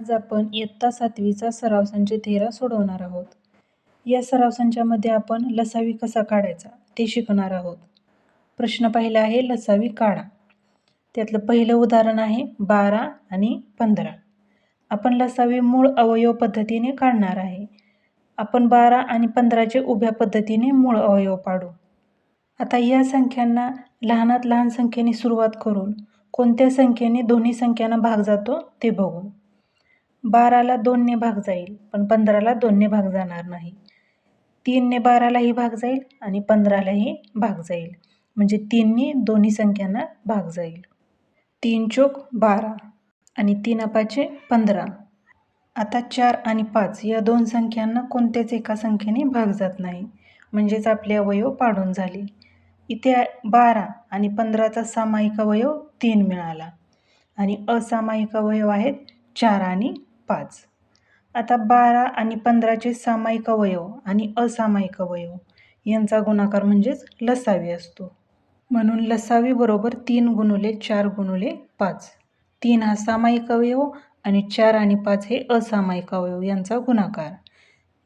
आज आपण इयत्ता सातवीचा सराव संच तेरा सोडवणार आहोत. या सराव संचामध्ये आपण लसावी कसा काढायचा ते शिकणार आहोत. प्रश्न पहिला आहे लसावी काढा. त्यातलं पहिलं उदाहरण आहे बारा आणि पंधरा. आपण लसावी मूळ अवयव पद्धतीने काढणार आहे. आपण बारा आणि पंधराचे उभ्या पद्धतीने मूळ अवयव पाडू. आता या संख्यांना लहानात लहान संख्येने सुरुवात करून कोणत्या संख्येने दोन्ही संख्यांना भाग जातो ते बघू. बाराला दोनने भाग जाईल पण पंधराला दोनने भाग जाणार नाही. तीनने बारालाही भाग जाईल आणि पंधरालाही भाग जाईल. म्हणजे तीनने दोन्ही संख्यांना भाग जाईल. तीन चोक बारा आणि तीन अपाचे पंधरा. आता चार आणि पाच या दोन संख्यांना कोणत्याच एका संख्येने भाग जात नाही. म्हणजेच आपले अवयव पाडून झाले. इथे बारा आणि पंधराचा सामायिक अवयव तीन मिळाला. आणि असामायिक अवयव आहेत चार आणि पाच. आता बारा आणि पंधराचे सामायिक अवयव आणि असामायिक अवयव यांचा गुणाकार म्हणजेच लसावी असतो. म्हणून लसावी बरोबर तीन गुणुले चार गुणुले पाच. तीन हा सामायिक अवयव आणि चार आणि पाच हे असामायिक अवयव यांचा गुणाकार.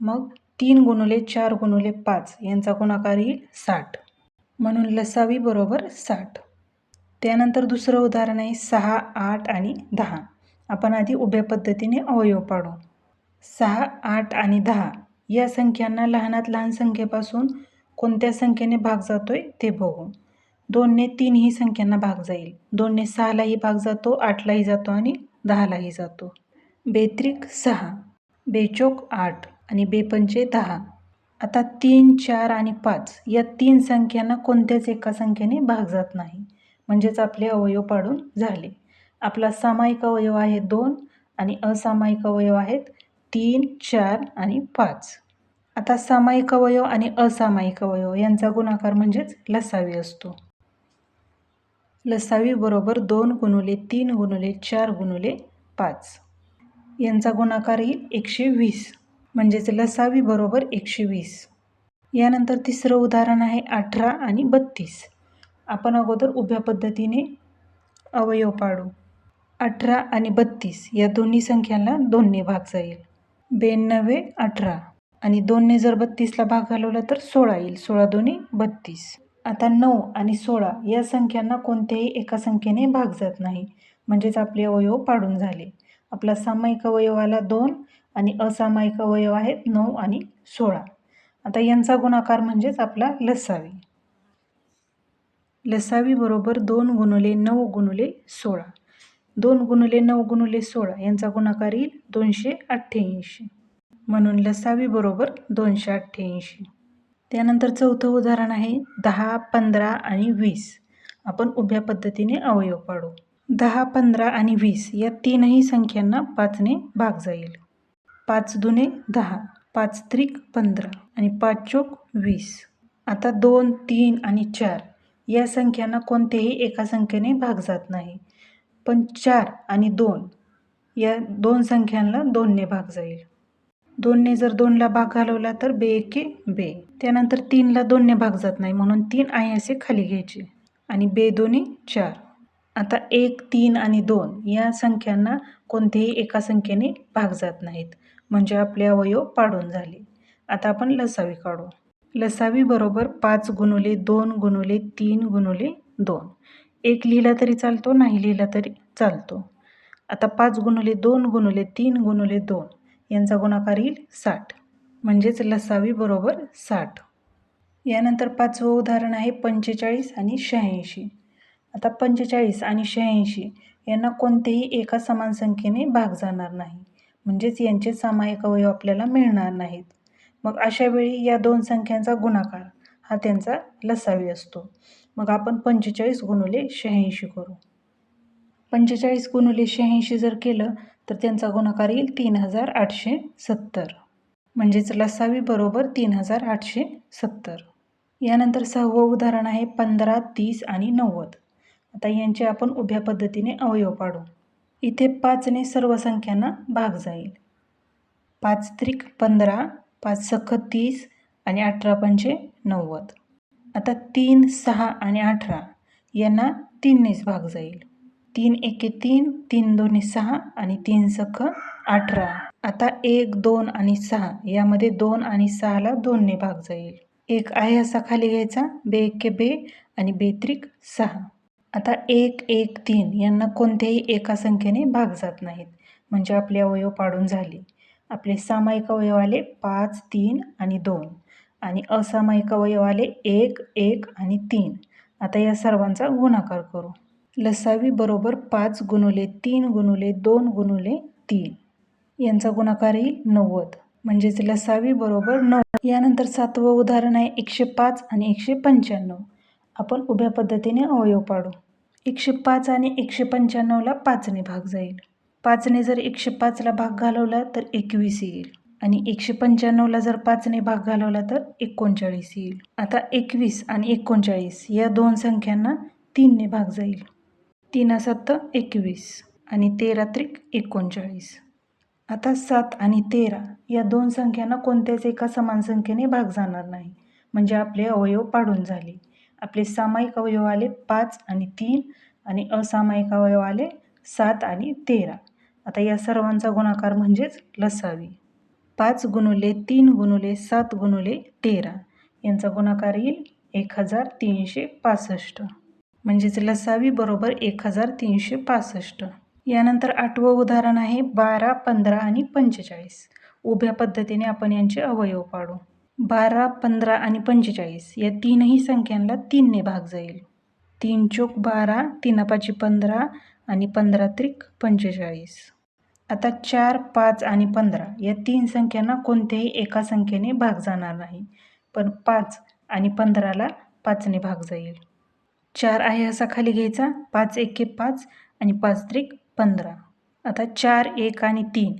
मग तीन गुणुले चार गुणुले पाच यांचा गुणाकार येईल साठ. म्हणून लसावी बरोबर साठ. त्यानंतर दुसरं उदाहरण आहे सहा आठ आणि दहा. आपण आधी उभ्या पद्धतीने अवयव पाडू. सहा आठ आणि दहा या संख्यांना लहानात लहान संख्येपासून कोणत्या संख्येने भाग जातोय ते बघू. दोनने तीन ही संख्यांना भाग जाईल. दोनने सहालाही भाग जातो आठलाही जातो आणि दहालाही जातो. बेत्रिक सहा बेचोक आठ आणि बेपंचे दहा. आता तीन चार आणि पाच या तीन संख्यांना कोणत्याच एका संख्येने भाग जात नाही. म्हणजेच आपले अवयव पाडून झाले. आपला सामायिक अवयव आहे दोन आणि असामायिक अवयव आहेत तीन चार आणि पाच. आता सामायिक अवयव आणि असामायिक अवयव यांचा गुणाकार म्हणजेच लसावी असतो. लसावी बरोबर दोन गुणुले तीन गुणुले चार गुणुले पाच. यांचा गुणाकार येईल एकशे वीस म्हणजेच लसावी बरोबर एकशे वीस. यानंतर तिसरं उदाहरण आहे अठरा आणि बत्तीस. आपण अगोदर उभ्या पद्धतीने अवयव पाडू. अठरा आणि बत्तीस या दोन्ही संख्यांना दोनने भाग जाईल. ब्याण्णवे अठरा आणि दोनने जर बत्तीसला भाग घालवला तर सोळा येईल. सोळा दोन्ही बत्तीस. आता नऊ आणि सोळा या संख्यांना कोणत्याही एका संख्येने भाग जात नाही. म्हणजेच आपले अवयव पाडून झाले. आपला सामायिक अवयवाला दोन आणि असामायिक अवयव आहेत नऊ आणि सोळा. आता यांचा गुणाकार म्हणजेच आपला लसावी. लसावी बरोबर दोन गुणुले नऊ गुणुले सोळा. दोन गुणुले नऊ गुणुले सोळा यांचा गुणाकार येईल दोनशे अठ्ठ्याऐंशी. म्हणून लसावी बरोबर दोनशे अठ्ठ्याऐंशी. त्यानंतर चौथं उदाहरण आहे दहा पंधरा आणि वीस. आपण उभ्या पद्धतीने अवयव पाडू. दहा पंधरा आणि वीस या तीनही संख्यांना पाचने भाग जाईल. पाच दुने दहा पाच त्रिक पंधरा आणि पाच चोक वीस. आता दोन तीन आणि चार या संख्यांना कोणत्याही एका संख्येने भाग जात नाही. पण चार आणि दोन या दोन संख्यांना दोनने भाग जाईल. दोनने जर दोनला भाग घालवला तर बे एके बे. त्यानंतर तीनला दोनने भाग जात नाही म्हणून तीन आहे असे खाली घ्यायचे. आणि बे दोन्ही चार. आता एक तीन आणि दोन या संख्यांना कोणत्याही एका संख्येने भाग जात नाहीत म्हणजे आपले अवयव पाडून झाले. आता आपण लसावी काढू. लसावी बरोबर पाच गुणुले दोन गुणुले तीन गुणुले दोन. एक लिहिला तरी चालतो नाही लिहिला तरी चालतो. आता पाच गुणुले दोन गुणुले तीन गुणुले दोन यांचा गुणाकार येईल साठ. म्हणजेच लसावी बरोबर साठ. यानंतर पाचवं उदाहरण आहे पंचेचाळीस आणि शहाऐंशी. आता पंचेचाळीस आणि शहाऐंशी यांना कोणतेही एका समान संख्येने भाग जाणार नाही. म्हणजेच यांचे सामायिक अवयव आपल्याला मिळणार नाहीत. मग अशा वेळी या दोन संख्यांचा गुणाकार हा त्यांचा लसावी असतो. मग आपण पंचेचाळीस गुणुले शहाऐंशी करू. पंचेचाळीस गुणुले शहाऐंशी जर केलं तर त्यांचा गुणाकार येईल तीन हजार आठशे सत्तर. म्हणजेच लसावी बरोबर तीन हजार आठशे सत्तर. यानंतर सहावं उदाहरण आहे पंधरा तीस आणि नव्वद. आता यांचे आपण उभ्या पद्धतीने अवयव पाडू. इथे पाचने सर्व संख्यांना भाग जाईल. पाच त्रिक पंधरा पाच सख तीस आणि अठरा पंचे नव्वद. आता तीन सहा आणि अठरा यांना तीननेच भाग जाईल. तीन एके तीन तीन दोन्ही सहा आणि तीन सख अठरा. आता एक दोन आणि सहा यामध्ये दोन आणि सहाला दोनने भाग जाईल. एक आहे असा खाली घ्यायचा बे एके बे आणि बेत्रिक सहा. आता एक एक तीन यांना कोणत्याही एका संख्येने भाग जात नाहीत म्हणजे आपले अवयव पाडून झाले. आपले सामायिक अवयव आले पाच तीन आणि दोन. आणि असामायिक अवयव आले एक एक आणि तीन. आता या सर्वांचा गुणाकार करू. लसावी बरोबर पाच गुणुले तीन गुणुले दोन गुणुले तीन. यांचा गुणाकार येईल नव्वद. म्हणजेच लसावी बरोबर नऊ. यानंतर सातवं उदाहरण आहे एकशे पाच आणि एकशे पंच्याण्णव. आपण उभ्या पद्धतीने अवयव पाडू. एकशे पाच आणि एकशे पंच्याण्णवला पाचने भाग जाईल. पाचने जर एकशे पाचला भाग घालवला तर एकवीस येईल. आणि एकशे पंच्याण्णवला जर पाचने भाग घालवला तर एकोणचाळीस येईल. आता एकवीस आणि एकोणचाळीस या दोन संख्यांना तीनने भाग जाईल. तीन सत्त एकवीस आणि तेरा त्रिक एकोणचाळीस. आता सात आणि तेरा या दोन संख्यांना कोणत्याच एका समान संख्येने भाग जाणार नाही. म्हणजे आपले अवयव पाडून झाले. आपले सामायिक अवयव आले पाच आणि तीन आणि असामायिक अवयव आले सात आणि तेरा. आता या सर्वांचा गुणाकार म्हणजेच लसावी. पाच गुणुले तीन गुणुले सात गुणुले तेरा. यांचा गुणाकार येईल एक हजार तीनशे पासष्ट. म्हणजेच लसावी बरोबर एक हजार तीनशे पासष्ट. यानंतर आठवं उदाहरण आहे बारा पंधरा आणि पंचेचाळीस. उभ्या पद्धतीने आपण यांचे अवयव पाडू. बारा पंधरा आणि पंचेचाळीस या तीनही संख्यांना तीनने भाग जाईल. तीन चोक बारा तीनापाची पंधरा आणि पंधरा त्रिक पंचेचाळीस. आता चार पाच आणि पंधरा या तीन संख्यांना कोणत्याही एका संख्येने भाग जाणार नाही. पण पाच आणि पंधराला पाचने भाग जाईल. चार आहे असा खाली घ्यायचा. पाच एके पाच आणि पाच त्रिक पंधरा. आता चार एक आणि तीन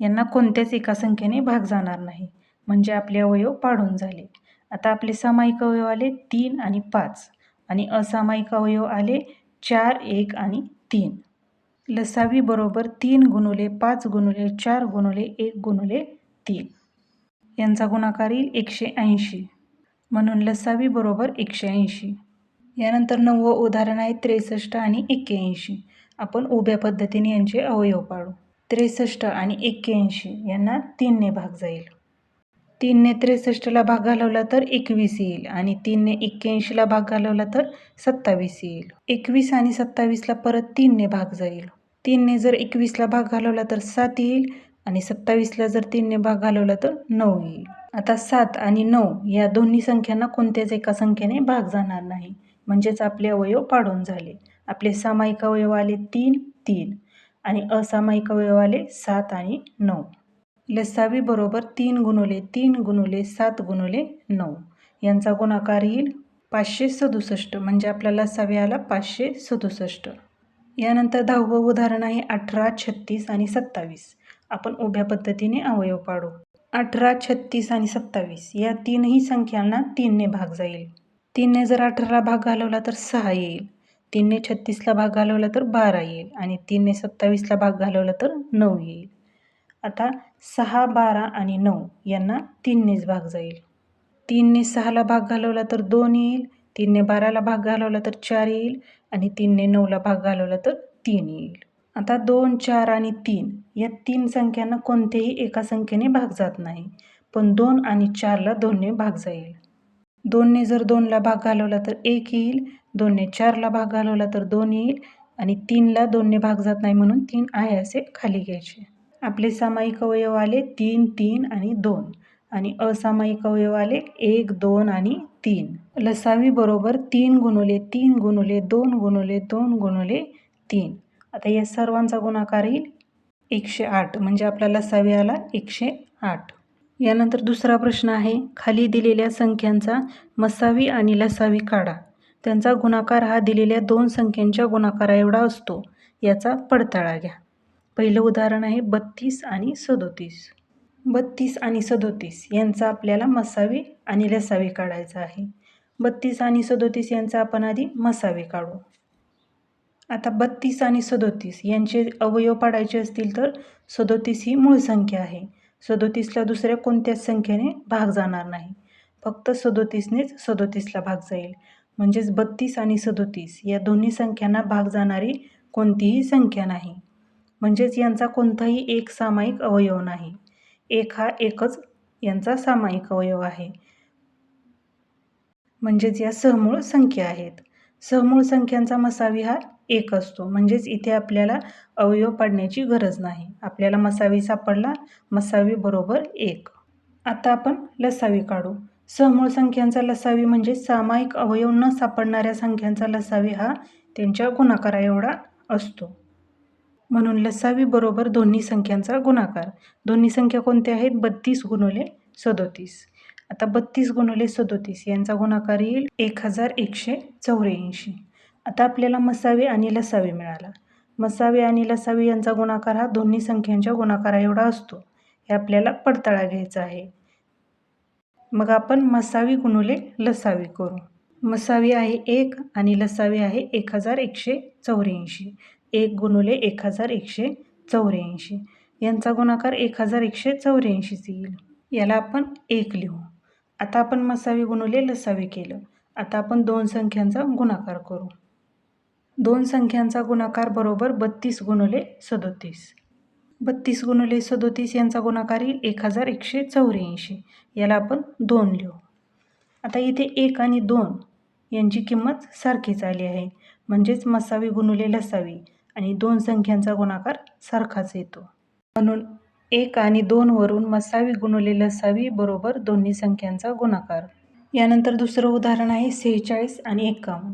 यांना कोणत्याच एका संख्येने भाग जाणार नाही. म्हणजे आपले अवयव पाडून झाले. आता आपले सामायिक अवयव आले तीन आणि पाच आणि असामायिक अवयव आले चार एक आणि तीन. लसावी बरोबर तीन गुणुले पाच गुणुले चार गुणुले एक गुणुले तीन. यांचा गुणाकार येईल एकशे ऐंशी. म्हणून लसावी बरोबर एकशे ऐंशी. यानंतर नववं उदाहरण आहे त्रेसष्ट आणि एक्क्याऐंशी. आपण उभ्या पद्धतीने यांचे अवयव पाडू. त्रेसष्ट आणि एक्क्याऐंशी यांना तीनने भाग जाईल. तीनने त्रेसष्टला भाग घालवला तर एकवीस येईल आणि तीनने एक्क्याऐंशीला भाग घालवला तर सत्तावीस येईल. एकवीस आणि सत्तावीसला परत तीनने भाग जाईल. तीनने जर एकवीसला भाग घालवला तर सात येईल आणि सत्तावीसला जर तीनने भाग घालवला तर नऊ येईल. आता सात आणि नऊ या दोन्ही संख्यांना कोणत्याच एका संख्येने भाग जाणार नाही. म्हणजेच आपले अवयव पाडून झाले. आपले सामायिक अवयव आले तीन तीन आणि असामायिक अवयव आले सात आणि नऊ. लसावी बरोबर तीन गुणुले तीन गुणुले सात गुणुले नऊ. यांचा गुणाकार येईल पाचशे सदुसष्ट. म्हणजे आपल्याला लसावी आला पाचशे सदुसष्ट. यानंतर दहावं उदाहरण आहे अठरा छत्तीस आणि सत्तावीस. आपण उभ्या पद्धतीने अवयव पाडू. अठरा छत्तीस आणि सत्तावीस या तीनही संख्यांना तीनने भाग जाईल. तीनने जर अठराला भाग घालवला तर सहा येईल. तीनने छत्तीसला भाग घालवला तर बारा येईल आणि तीनने सत्तावीसला भाग घालवला तर नऊ येईल. आता सहा बारा आणि नऊ यांना तीननेच भाग जाईल. तीनने सहाला भाग घालवला तर दोन येईल. तीनने बाराला भाग घालवला तर चार येईल. आणि तीनने नऊला भाग घालवला तर तीन येईल. आता दोन चार आणि तीन या तीन संख्यांना कोणत्याही एका संख्येने भाग जात नाही पण दोन आणि चारला दोनने भाग जाईल. दोनने जर दोनला भाग घालवला तर एक येईल दोनने चारला भाग घालवला तर दोन येईल आणि तीनला दोनने भाग जात नाही म्हणून तीन आहे असे खाली घ्यायचे. आपले सामायिक अवयव आले तीन तीन आणि दोन. आणि असामायिक अवयव आले एक दोन आणि तीन. लसावी बरोबर तीन गुणुले तीन गुणुले दोन गुणुले दोन गुणुले तीन. आता या सर्वांचा गुणाकार येईल एकशे आठ. म्हणजे आपला लसावी आला एकशे आठ. यानंतर दुसरा प्रश्न आहे. खाली दिलेल्या संख्यांचा मसावी आणि लसावी काढा. त्यांचा गुणाकार हा दिलेल्या दोन संख्यांच्या गुणाकारा एवढा असतो. याचा पडताळा घ्या. पहिलं उदाहरण आहे बत्तीस आणि सदोतीस. बत्तीस आणि सदोतीस यांचा आपल्याला मसावी आणि लसावी काढायचा आहे. बत्तीस आणि सदोतीस यांचा आपण आधी मसावी काढू. आता बत्तीस आणि सदोतीस यांचे अवयव पाडायचे असतील तर सदोतीस ही मूळ संख्या आहे. सदोतीसला दुसऱ्या कोणत्याच संख्येने भाग जाणार नाही. फक्त सदोतीसनेच सदोतीसला भाग जाईल. म्हणजेच बत्तीस आणि सदोतीस या दोन्ही संख्यांना भाग जाणारी कोणतीही संख्या नाही. म्हणजेच यांचा कोणताही एक सामायिक अवयव नाही. एक हा एकच यांचा सामायिक अवयव आहे. म्हणजेच या सहमूळ संख्या आहेत. सहमूळ संख्यांचा मसावी हा एक असतो. म्हणजेच इथे आपल्याला अवयव पाडण्याची गरज नाही. आपल्याला मसावी सापडला मसावी बरोबर एक. आता आपण लसावी काढू. सहमूळ संख्यांचा लसावी म्हणजे सामायिक अवयव न सापडणाऱ्या संख्यांचा लसावी हा त्यांच्या गुणाकारा एवढा असतो. म्हणून लसावी बरोबर दोन्ही संख्यांचा गुणाकार. दोन्ही संख्या कोणत्या आहेत? बत्तीस गुणवले सदोतीस. आता बत्तीस गुणवले सदोतीस यांचा गुणाकार येईल एक हजार एकशे चौऱ्याऐंशी. आता आपल्याला मसावे आणि लसावी मिळाला. मसावे आणि लसावी यांचा गुणाकार हा दोन्ही संख्यांच्या गुणाकारा एवढा असतो. हे आपल्याला पडताळा घ्यायचा आहे. मग आपण मसावी गुणुले लसावी करू. मसावी आहे एक आणि लसावी आहे एक हजार एकशे चौऱ्याऐंशी. एक गुणुले एक हजार एकशे चौऱ्याऐंशी. यांचा गुणाकार एक हजार एकशे चौऱ्याऐंशीच येईल. याला आपण एक लिहू. आता आपण मसावी गुणुले लसावी केलं. आता आपण दोन संख्यांचा गुणाकार करू. दोन संख्यांचा गुणाकार बरोबर बत्तीस गुणुले सदोतीस. बत्तीस गुणुले सदोतीस यांचा गुणाकार येईल एक हजार एकशे चौऱ्याऐंशी. याला आपण दोन लिहू. आता इथे एक आणि दोन यांची किंमत सारखीच आली आहे. म्हणजेच मसावी गुणुले लसावी. आणि दोन संख्यांचा गुणाकार सारखाच येतो. म्हणून एक आणि दोनवरून मसावी गुणुले लसावी बरोबर दोन्ही संख्यांचा गुणाकार. यानंतर दुसरं उदाहरण आहे सेहेचाळीस आणि एकावन्न.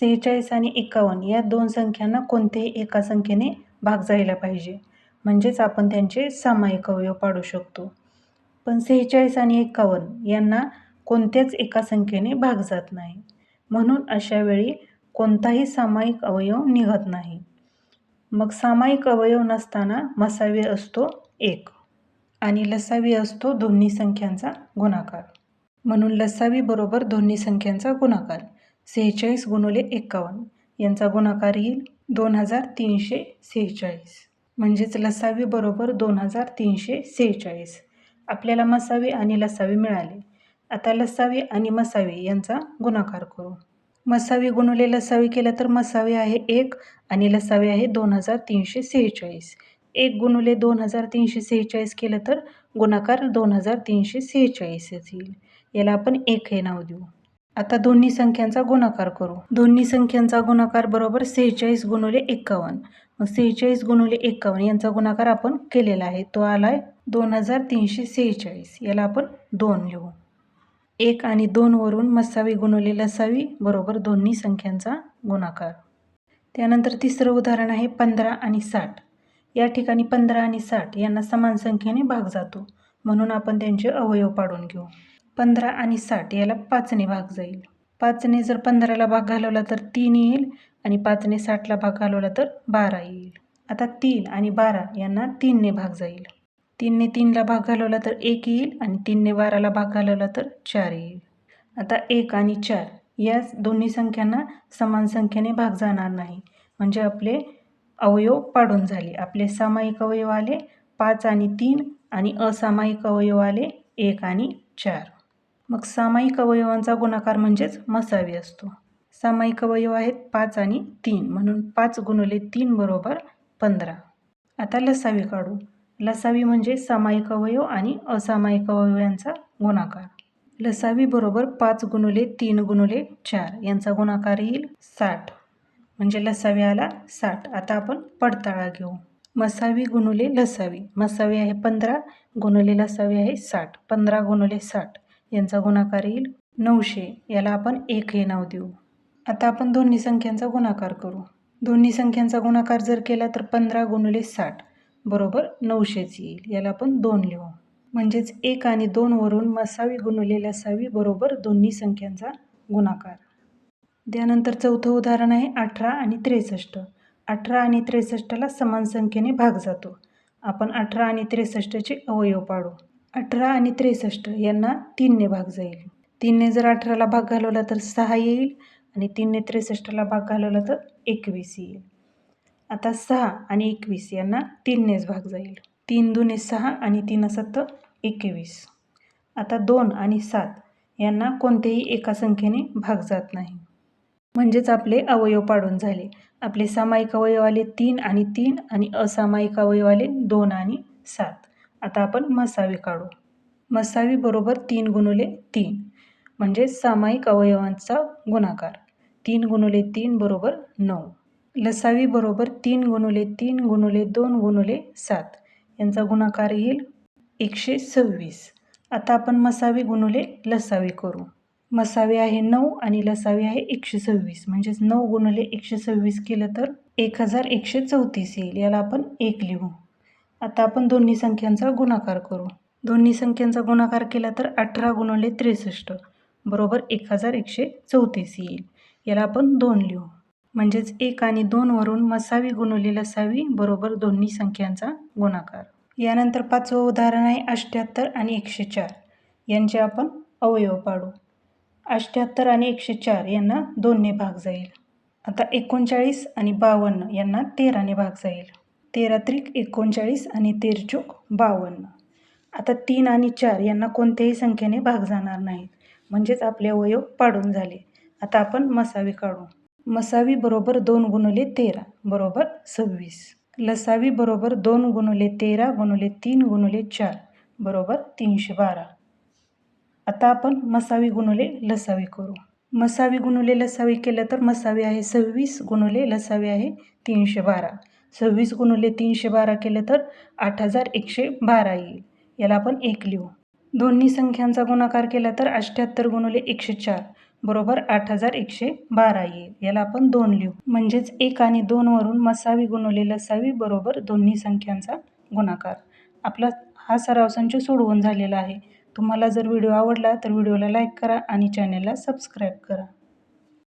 सेहेचाळीस आणि एकावन्न या दोन संख्यांना कोणत्याही एका संख्येने भाग जायला पाहिजे. म्हणजेच आपण त्यांचे सामायिक अवयव पाडू शकतो. पण सेहेचाळीस आणि एकावन्न यांना कोणत्याच एका संख्येने भाग जात नाही. म्हणून अशा वेळी कोणताही सामायिक अवयव निघत नाही. मग सामायिक अवयव नसताना मसावी असतो एक आणि लसावी असतो दोन्ही संख्यांचा गुणाकार. म्हणून लसावी बरोबर दोन्ही संख्यांचा गुणाकार. सेहेचाळीस गुणुले एकावन्न. यांचा गुणाकार येईल दोन हजार तीनशे सेहेचाळीस. म्हणजेच लसावी बरोबर दोन हजार तीनशे सेहेचाळीस. आपल्याला मसावी आणि लसावी मिळाले. आता लसावी आणि मसावी यांचा गुणाकार करू. मसावी गुणुले लसावी केलं तर मसावी आहे एक आणि लसावी आहे दोन हजार तीनशे सेहेचाळीस. एक गुणुले दोन हजार तीनशे सेहेचाळीस केलं तर गुणाकार दोन हजार तीनशे सेहेचाळीसच येईल याला आपण एक हे नाव देऊ. आता दोन्ही संख्यांचा गुणाकार करू. दोन्ही संख्यांचा गुणाकार बरोबर सेहेचाळीस गुणुले एकावन्न. मग सेहेचाळीस गुणुले एकावन्न यांचा गुणाकार आपण केलेला आहे. तो आला आहे दोन हजार तीनशे सेहेचाळीस. याला आपण दोन लिहू. एक आणि दोनवरून मसावी गुणवले लसावी बरोबर दोन्ही संख्यांचा गुणाकार. त्यानंतर तिसरं उदाहरण आहे पंधरा आणि साठ. या ठिकाणी पंधरा आणि साठ यांना समान संख्येने भाग जातो. म्हणून आपण त्यांचे अवयव पाडून घेऊ. पंधरा आणि साठ याला पाचने भाग जाईल. पाचने जर पंधराला भाग घालवला तर तीन येईल आणि पाचने साठला भाग घालवला तर बारा येईल. आता तीन आणि बारा यांना तीनने भाग जाईल. तीनने तीनला भाग घालवला तर एक येईल आणि तीनने बाराला भाग घालवला तर चार येईल. आता एक आणि चार या दोन्ही संख्यांना समान संख्येने भाग जाणार नाही. म्हणजे आपले अवयव पाडून झाले. आपले सामायिक अवयव आले पाच आणि तीन आणि असामायिक अवयव आले एक आणि चार. मग सामायिक अवयवांचा गुणाकार म्हणजेच मसावी असतो. सामायिक अवयव आहेत पाच आणि तीन. म्हणून पाच गुणले तीन बरोबर पंधरा. आता लसावी काढू. लसावी म्हणजे सामायिक अवयव आणि असामायिक अवयव यांचा गुणाकार. लसावी बरोबर पाच गुणुले तीन गुणुले चार यांचा गुणाकार येईल साठ. म्हणजे लसावी आला साठ. आता आपण पडताळा घेऊ. मसावी गुणुले लसावी. मसावी आहे पंधरा गुणुले लसावी आहे साठ. पंधरा गुणुले साठ यांचा गुणाकार येईल नऊशे. याला आपण एक हे नाव देऊ. आता आपण दोन्ही संख्यांचा गुणाकार करू. दोन्ही संख्यांचा गुणाकार जर केला तर पंधरा गुणुले साठ. बरोबर नऊशेच येईल. याला आपण दोन लिहू. म्हणजेच एक आणि दोनवरून मसावी गुणवलेल्या सावी बरोबर दोन्ही संख्यांचा गुणाकार. त्यानंतर चौथं उदाहरण आहे अठरा आणि त्रेसष्ट. अठरा आणि त्रेसष्टला समान संख्येने भाग जातो. आपण अठरा आणि त्रेसष्टचे अवयव पाडू. अठरा आणि त्रेसष्ट यांना तीनने भाग जाईल. तीनने जर अठराला भाग घालवला तर सहा येईल आणि तीनने त्रेसष्टला भाग घालवला तर एकवीस येईल. आता सहा आणि एकवीस यांना तीननेच भाग जाईल. तीन दुने सहा आणि तीन सत्त एकवीस. आता दोन आणि सात यांना कोणतेही एका संख्येने भाग जात नाही. म्हणजेच आपले अवयव पाडून झाले. आपले सामायिक अवयव आले तीन आणि तीन आणि असामायिक अवयव आले दोन आणि सात. आता आपण मसावी काढू. मसावी बरोबर तीन गुणुले तीन. म्हणजे सामायिक अवयवांचा गुणाकार. तीन गुणुले तीन बरोबर नऊ. लसावी बरोबर तीन गुणुले तीन गुणुले दोन गुणुले सात. यांचा गुणाकार येईल एकशे सव्वीस. आता आपण मसावी गुणुले लसावी करू. मसावी आहे नऊ आणि लसावी आहे एकशे सव्वीस. म्हणजेच नऊ गुणुले एकशे सव्वीस केलं तर एक हजार एकशे चौतीस येईल. याला आपण एक लिहू. आता आपण दोन्ही संख्यांचा गुणाकार करू. दोन्ही संख्यांचा गुणाकार केला तर अठरा गुणुले त्रेसष्ट. बरोबर एक हजार एकशे चौतीस येईल. याला आपण दोन लिहू. म्हणजेच एक आणि दोनवरून मसावी गुणुले लसावी बरोबर दोन्ही संख्यांचा गुणाकार. यानंतर पाचवं उदाहरण आहे अष्ट्याहत्तर आणि एकशे चार. यांचे आपण अवयव पाडू. अष्ट्याहत्तर आणि एकशे चार यांना दोनने भाग जाईल. आता एकोणचाळीस आणि बावन्न यांना तेराने भाग जाईल. तेरा त्रिक एकोणचाळीस आणि तेरचूक बावन्न. आता तीन आणि चार यांना कोणत्याही संख्येने भाग जाणार नाहीत. म्हणजेच आपले अवयव पाडून झाले. आता आपण मसावी काढू. मसावी बरोबर दोन गुणले तेरा बरोबर सव्वीस. लसावी बरोबर दोन गुणले तेरा गुणले तीन गुणले चार बरोबर तीनशे बारा. आता आपण मसावी गुणले लसावी करू. मसावी गुणुले लसावी केलं तर मसावी आहे सव्वीस गुणले लसावी आहे तीनशे बारा. सव्वीस गुणले तीनशे बारा केलं तर आठ हजार एकशे बारा येईल. याला आपण एक लिहू. दोन्ही संख्यांचा गुणाकार केला तर अठ्ठ्याहत्तर गुणले एकशे चार. बरोबर आठ हजार एकशे बारा येईल. याला आपण दोन लिहू. म्हणजेच एक आणि दोनवरून मसावी गुणवलेलं असावी बरोबर दोन्ही संख्यांचा गुणाकार. आपला हा सराव संच सोडवून झालेला आहे. तुम्हाला जर व्हिडिओ आवडला तर व्हिडिओला लाईक करा आणि चॅनेलला सबस्क्राईब करा.